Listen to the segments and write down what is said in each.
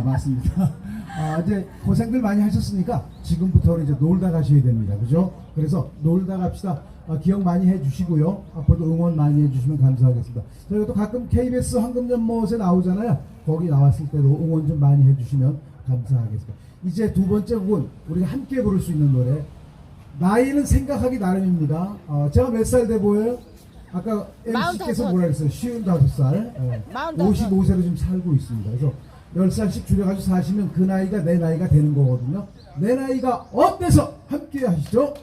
아, 맞습니다. 아, 이제 고생들 많이 하셨으니까 지금부터는 이제 놀다 가셔야 됩니다. 그죠? 그래서 놀다 갑시다. 아, 기억 많이 해주시고요. 앞으로도 응원 많이 해주시면 감사하겠습니다. 저희가 또 가끔 KBS 황금연못에 나오잖아요. 거기 나왔을 때도 응원 좀 많이 해주시면 감사하겠습니다. 이제 두 번째 곡은 우리가 함께 부를 수 있는 노래. 나이는 생각하기 나름입니다. 어, 제가 몇 살 돼 보여요? 아까 MC께서. 뭐라 그랬어요? 쉬운 다섯 살. 예. 마흔다섯. 55세로 지금 살고 있습니다. 그래서 10살씩 줄여가지고 사시면 그 나이가 내 나이가 되는 거거든요. 내 나이가 어때서 함께 하시죠?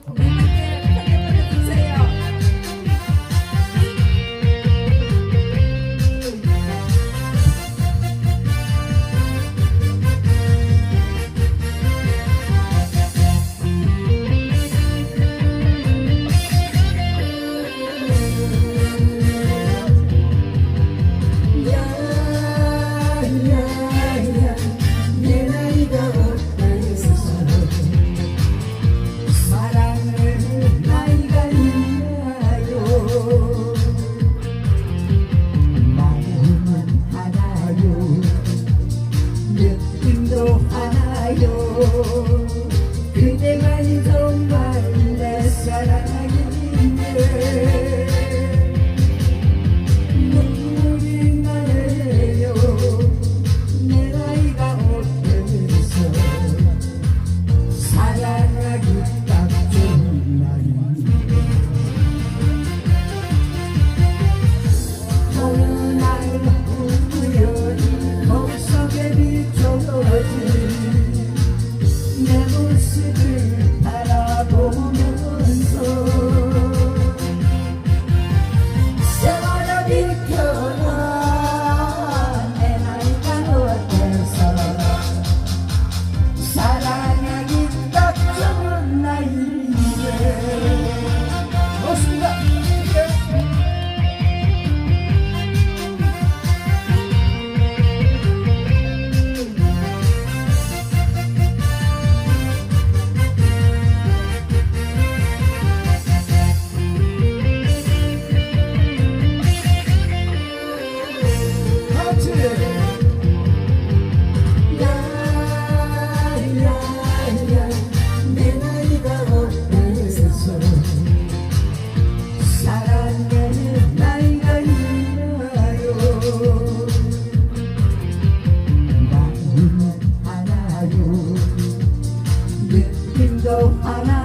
window and I